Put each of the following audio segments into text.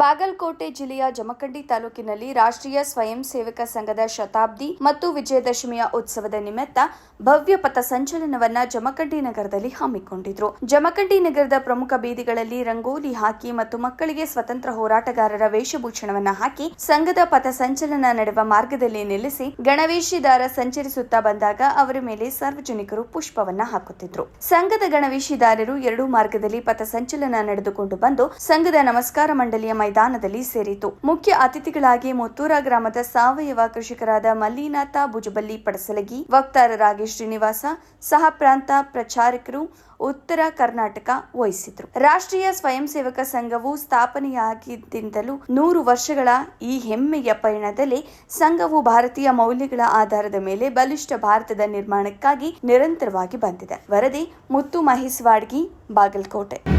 ಬಾಗಲಕೋಟೆ ಜಿಲ್ಲೆಯ ಜಮಖಂಡಿ ತಾಲೂಕಿನಲ್ಲಿ ರಾಷ್ಟ್ರೀಯ ಸ್ವಯಂ ಸೇವಕ ಸಂಘದ ಶತಾಬ್ದಿ ಮತ್ತು ವಿಜಯದಶಮಿಯ ಉತ್ಸವದ ನಿಮಿತ್ತ ಭವ್ಯ ಪಥ ಸಂಚಲನವನ್ನ ಜಮಖಂಡಿ ನಗರದಲ್ಲಿ ಹಮ್ಮಿಕೊಂಡಿದ್ರು. ಜಮಖಂಡಿ ನಗರದ ಪ್ರಮುಖ ಬೀದಿಗಳಲ್ಲಿ ರಂಗೋಲಿ ಹಾಕಿ ಮತ್ತು ಮಕ್ಕಳಿಗೆ ಸ್ವತಂತ್ರ ಹೋರಾಟಗಾರರ ವೇಷಭೂಷಣವನ್ನ ಹಾಕಿ ಸಂಘದ ಪಥ ಸಂಚಲನ ನಡೆವ ಮಾರ್ಗದಲ್ಲಿ ನಿಲ್ಲಿಸಿ ಗಣವೇಶಿದಾರ ಸಂಚರಿಸುತ್ತಾ ಬಂದಾಗ ಅವರ ಮೇಲೆ ಸಾರ್ವಜನಿಕರು ಪುಷ್ಪವನ್ನ ಹಾಕುತ್ತಿದ್ರು. ಸಂಘದ ಗಣವೇಶಿದಾರರು ಎರಡೂ ಮಾರ್ಗದಲ್ಲಿ ಪಥ ಸಂಚಲನ ನಡೆದುಕೊಂಡು ಬಂದು ಸಂಘದ ನಮಸ್ಕಾರ ಮಂಡಳಿಯ ಮೈದಾನದಲ್ಲಿ ಸೇರಿತು ಮುಖ್ಯ ಅತಿಥಿಗಳಾಗಿ ಮುತ್ತೂರ ಗ್ರಾಮದ ಸಾವಯವ ಕೃಷಿಕರಾದ ಮಲ್ಲಿನಾಥ ಭುಜಬಲ್ಲಿ ಪಡಸಲಗಿ ವಕ್ತಾರರಾಗಿ ಶ್ರೀನಿವಾಸ ಸಹ ಪ್ರಾಂತ ಪ್ರಚಾರಕರು ಉತ್ತರ ಕರ್ನಾಟಕ ವಹಿಸಿದ್ರು. ರಾಷ್ಟ್ರೀಯ ಸ್ವಯಂ ಸೇವಕ ಸಂಘವು ಸ್ಥಾಪನೆಯಾಗಿದ್ದಿಂದಲೂ ನೂರು ವರ್ಷಗಳ ಈ ಹೆಮ್ಮೆಯ ಪಯಣದಲ್ಲಿ ಸಂಘವು ಭಾರತೀಯ ಮೌಲ್ಯಗಳ ಆಧಾರದ ಮೇಲೆ ಬಲಿಷ್ಠ ಭಾರತದ ನಿರ್ಮಾಣಕ್ಕಾಗಿ ನಿರಂತರವಾಗಿ ಬಂದಿದೆ. ವರದಿ ಮುತ್ತು ಮಹೇಶ್ವಾಡ್ಗಿ ಬಾಗಲಕೋಟೆ.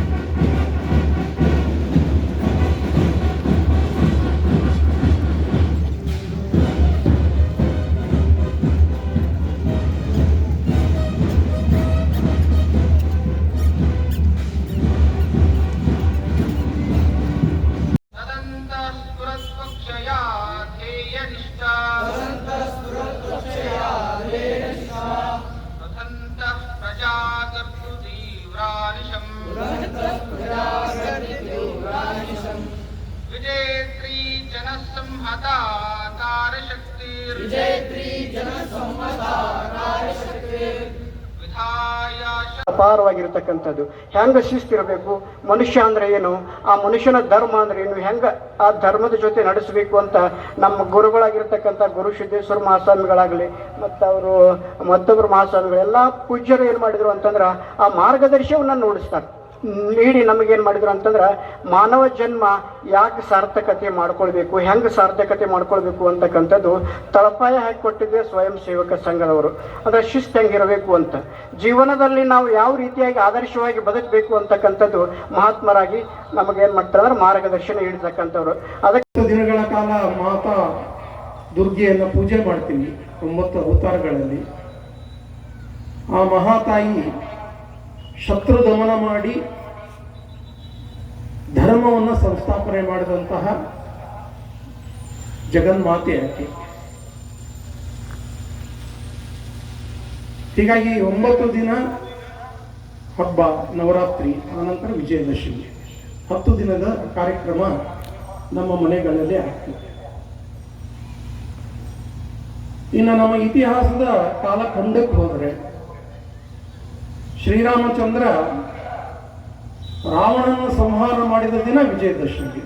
ಅಪಾರವಾಗಿರ್ತಕ್ಕಂಥದ್ದು ಹೆಂಗ ಶಿಸ್ತಿರಬೇಕು? ಮನುಷ್ಯ ಅಂದ್ರೆ ಏನು? ಆ ಮನುಷ್ಯನ ಧರ್ಮ ಅಂದ್ರೆ ಏನು? ಹೆಂಗ ಆ ಧರ್ಮದ ಜೊತೆ ನಡೆಸಬೇಕು ಅಂತ ನಮ್ಮ ಗುರುಗಳಾಗಿರ್ತಕ್ಕಂಥ ಗುರು ಸಿದ್ದೇಶ್ವರ ಮಹಾಸ್ವಾಮಿಗಳಾಗಲಿ, ಮತ್ತು ಅವರು ಮತ್ತೊಬ್ಬರು ಮಹಾಸ್ವಾಮಿಗಳು, ಎಲ್ಲ ಪೂಜ್ಯರು ಏನು ಮಾಡಿದ್ರು ಅಂತಂದ್ರೆ ಆ ಮಾರ್ಗದರ್ಶನವನ್ನು ನುಡಿಸ್ತಾರೆ. ನೀಡಿ ನಮಗೇನು ಮಾಡಿದ್ರು ಅಂತಂದ್ರೆ, ಮಾನವ ಜನ್ಮ ಯಾಕೆ ಸಾರ್ಥಕತೆ ಮಾಡ್ಕೊಳ್ಬೇಕು, ಹೆಂಗೆ ಸಾರ್ಥಕತೆ ಮಾಡ್ಕೊಳ್ಬೇಕು ಅಂತಕ್ಕಂಥದ್ದು ತಳಪಾಯ ಹಾಕಿಕೊಟ್ಟಿದ್ದೆ ಸ್ವಯಂ ಸೇವಕ ಸಂಘದವರು. ಅಂದ್ರೆ ಶಿಸ್ತು ಹೆಂಗಿರಬೇಕು ಅಂತ. ಜೀವನದಲ್ಲಿ ನಾವು ಯಾವ ರೀತಿಯಾಗಿ ಆದರ್ಶವಾಗಿ ಬದುಕಬೇಕು ಅಂತಕ್ಕಂಥದ್ದು ಮಹಾತ್ಮರಾಗಿ ನಮಗೇನು ಮಾಡ್ತಾರೆ ಅಂದ್ರೆ ಮಾರ್ಗದರ್ಶನ ನೀಡತಕ್ಕಂಥವ್ರು ಅದಕ್ಕೆ ದಿನಗಳ ಕಾಲ ಮಾತಾ ದುರ್ಗೆಯನ್ನು ಪೂಜೆ ಮಾಡ್ತೀವಿ ಒಂಬತ್ತು ಅವತಾರಗಳಲ್ಲಿ. ಆ ಮಹಾತಾಯಿ ಶತ್ರು ದಮನ ಮಾಡಿ ಧರ್ಮವನ್ನು ಸಂಸ್ಥಾಪನೆ ಮಾಡಿದಂತಹ ಜಗನ್ಮಾತೆ ಆಕೆ. ಹೀಗಾಗಿ ಒಂಬತ್ತು ದಿನ ಹಬ್ಬ, ನವರಾತ್ರಿ ಆನಂತರ ವಿಜಯದಶಮಿ. ಹತ್ತು ದಿನದ ಕಾರ್ಯಕ್ರಮ ನಮ್ಮ ಮನೆಗಳಲ್ಲಿ ಆಗ್ತದೆ. ಇನ್ನು ನಮ್ಮ ಇತಿಹಾಸದ ಕಾಲಖಂಡಕ್ಕೆ ಹೋದರೆ ಶ್ರೀರಾಮಚಂದ್ರ ರಾವಣನ ಸಂಹಾರ ಮಾಡಿದ ದಿನ ವಿಜಯದಶಮಿ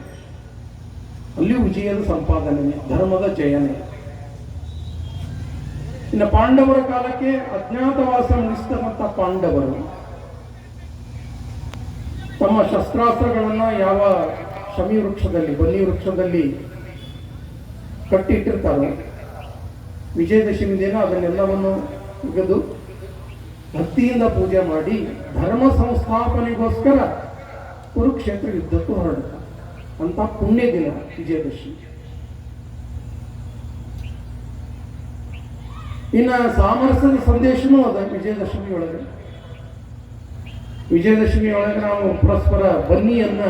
ಅಲ್ಲಿ ವಿಜಯದ ಸಂಪಾದನೆ, ಧರ್ಮದ ಜಯನೆ. ಇನ್ನು ಪಾಂಡವರ ಕಾಲಕ್ಕೆ ಅಜ್ಞಾತವಾಸ ಮುಗಿಸ್ತಕ್ಕಂಥ ಪಾಂಡವರು ತಮ್ಮ ಶಸ್ತ್ರಾಸ್ತ್ರಗಳನ್ನ ಯಾವ ಶಮಿ ವೃಕ್ಷದಲ್ಲಿ, ಬನ್ನಿ ವೃಕ್ಷದಲ್ಲಿ ಕಟ್ಟಿಟ್ಟಿರ್ತಾರೋ, ವಿಜಯದಶಮಿ ದಿನ ಅದನ್ನೆಲ್ಲವನ್ನು ತೆಗೆದು ಭಕ್ತಿಯಿಂದ ಪೂಜೆ ಮಾಡಿ ಧರ್ಮ ಸಂಸ್ಥಾಪನೆಗೋಸ್ಕರ ಕುರುಕ್ಷೇತ್ರ ಯುದ್ಧಕ್ಕೂ ಹೊರಡುತ್ತ. ಅಂತ ಪುಣ್ಯ ದಿನ ವಿಜಯದಶಮಿ. ಇನ್ನ ಸಾಮರಸ್ಯದ ಸಂದೇಶನೂ ಅದ ವಿಜಯದಶಮಿ ಒಳಗೆ ವಿಜಯದಶಮಿ ಒಳಗೆ ನಾವು ಪರಸ್ಪರ ಬನ್ನಿಯನ್ನ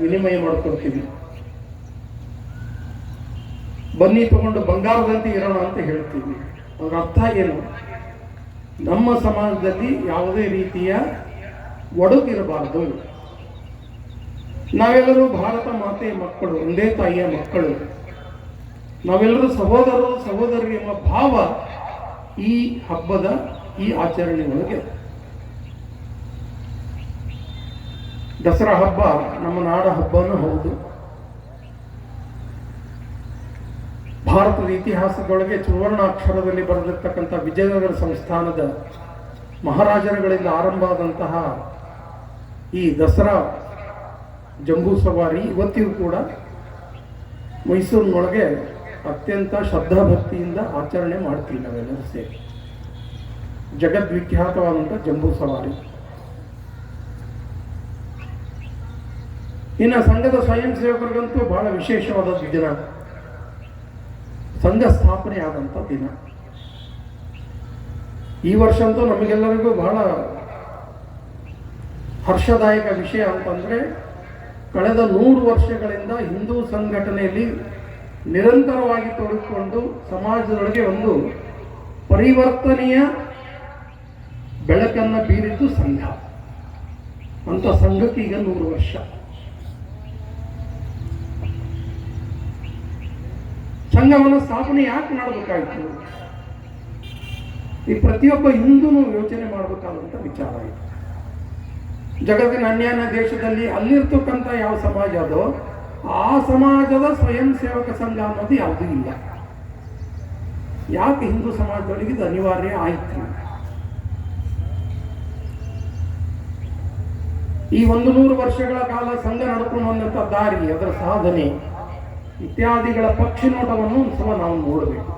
ವಿನಿಮಯ ಮಾಡ್ಕೊಳ್ತೀವಿ. ಬನ್ನಿ ತಗೊಂಡು ಬಂಗಾರದಂತೆ ಇರೋಣ ಅಂತ ಹೇಳ್ತೀವಿ. ಅವ್ರ ಅರ್ಥ ಏನು? ನಮ್ಮ ಸಮಾಜದಲ್ಲಿ ಯಾವುದೇ ರೀತಿಯ ಒಡಗಿರಬಾರದು ನಾವೆಲ್ಲರೂ ಭಾರತ ಮಾತೆಯ ಮಕ್ಕಳು, ಒಂದೇ ತಾಯಿಯ ಮಕ್ಕಳು. ನಾವೆಲ್ಲರೂ ಸಹೋದರರು ಸಹೋದರಿ ಎಂಬ ಭಾವ ಈ ಹಬ್ಬದ ಈ ಆಚರಣೆ ಒಳಗೆ. ದಸರಾ ಹಬ್ಬ ನಮ್ಮ ನಾಡ ಹಬ್ಬನೂ ಹೌದು. ಭಾರತದ ಇತಿಹಾಸದೊಳಗೆ ಸುವರ್ಣಾಕ್ಷರದಲ್ಲಿ ಬರೆದಿರ್ತಕ್ಕಂಥ ವಿಜಯನಗರ ಸಂಸ್ಥಾನದ ಮಹಾರಾಜರುಗಳಿಂದ ಆರಂಭ ಆದಂತಹ ಈ ದಸರಾ ಜಂಬೂ ಸವಾರಿ ಇವತ್ತಿಗೂ ಕೂಡ ಮೈಸೂರಿನೊಳಗೆ ಅತ್ಯಂತ ಶ್ರದ್ಧಾಭಕ್ತಿಯಿಂದ ಆಚರಣೆ ಮಾಡ್ತೀವಿ ನಾವೆಲ್ಲರೂ ಸೇರಿ. ಜಗದ್ವಿಖ್ಯಾತವಾದಂಥ ಜಂಬೂ ಸವಾರಿ. ಇನ್ನು ಸಂಘದ ಸ್ವಯಂ ಸೇವಕರಿಗಂತೂ ಬಹಳ ವಿಶೇಷವಾದ ದಿನ. ಸಂಘ ಸ್ಥಾಪನೆ ಆದಂಥ ದಿನ. ಈ ವರ್ಷ ಅಂತೂ ನಮಗೆಲ್ಲರಿಗೂ ಬಹಳ ಹರ್ಷದಾಯಕ ವಿಷಯ ಅಂತಂದ್ರೆ, ಕಳೆದ ನೂರು ವರ್ಷಗಳಿಂದ ಹಿಂದೂ ಸಂಘಟನೆಯಲ್ಲಿ ನಿರಂತರವಾಗಿ ತೊಡಗಿಕೊಂಡು ಸಮಾಜದೊಳಗೆ ಒಂದು ಪರಿವರ್ತನೆಯ ಬೆಳಕನ್ನು ಬೀರಿದ್ದು ಸಂಘ. ಅಂಥ ಸಂಘಕ್ಕೆ ಈಗ ನೂರು ವರ್ಷ. ಸಂಘವನ್ನು ಸ್ಥಾಪನೆ ಯಾಕೆ ಮಾಡಬೇಕಾಯಿತು? ಈ ಪ್ರತಿಯೊಬ್ಬ ಹಿಂದೂನು ಯೋಚನೆ ಮಾಡಬೇಕಾದಂಥ ವಿಚಾರ ಇದು. ಜಗತ್ತಿನ ಅನ್ಯಾನ್ಯ ದೇಶದಲ್ಲಿ ಅಲ್ಲಿರ್ತಕ್ಕಂಥ ಯಾವ ಸಮಾಜ ಅದೋ, ಆ ಸಮಾಜದ ಸ್ವಯಂ ಸೇವಕ ಸಂಘ ಅನ್ನೋದು ಯಾವುದೂ ಇಲ್ಲ. ಯಾಕೆ ಹಿಂದೂ ಸಮಾಜದೊಳಗೆ ಇದು ಅನಿವಾರ್ಯ ಆಯಿತು? ಈ ಒಂದು ನೂರು ವರ್ಷಗಳ ಕಾಲ ಸಂಘ ನಡ್ಕೊಂಡು ಬಂದಂಥ ದಾರಿ, ಅದರ ಸಾಧನೆ ಇತ್ಯಾದಿಗಳ ಪಕ್ಷಿ ನೋಟವನ್ನು ಸಲ ನಾವು ನೋಡಬೇಕು.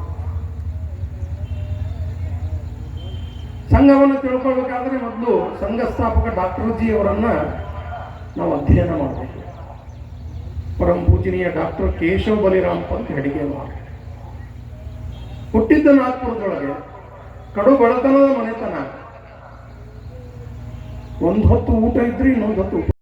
ಸಂಘವನ್ನು ತಿಳ್ಕೊಳ್ಬೇಕಾದ್ರೆ ಮೊದಲು ಸಂಘ ಸ್ಥಾಪಕ ಡಾಕ್ಟರ್ ಜಿ ಅವರನ್ನ ನಾವು ಅಧ್ಯಯನ ಮಾಡಬೇಕು. ಪರಂ ಪೂಜನೀಯ ಡಾಕ್ಟರ್ ಕೇಶವ ಬಲಿರಾಮ್ ಪಂತ್ ಹೆಡಿಗೆವಾರ್ ಹುಟ್ಟಿದ್ದ ನಾಗ್ಪುರದೊಳಗೆ ಕಡು ಬಡತನದ ಮನೆತನ. ಒಂದು ಹೊತ್ತು ಊಟ ಇದ್ರೆ ಇನ್ನೊಂದು ಹೊತ್ತು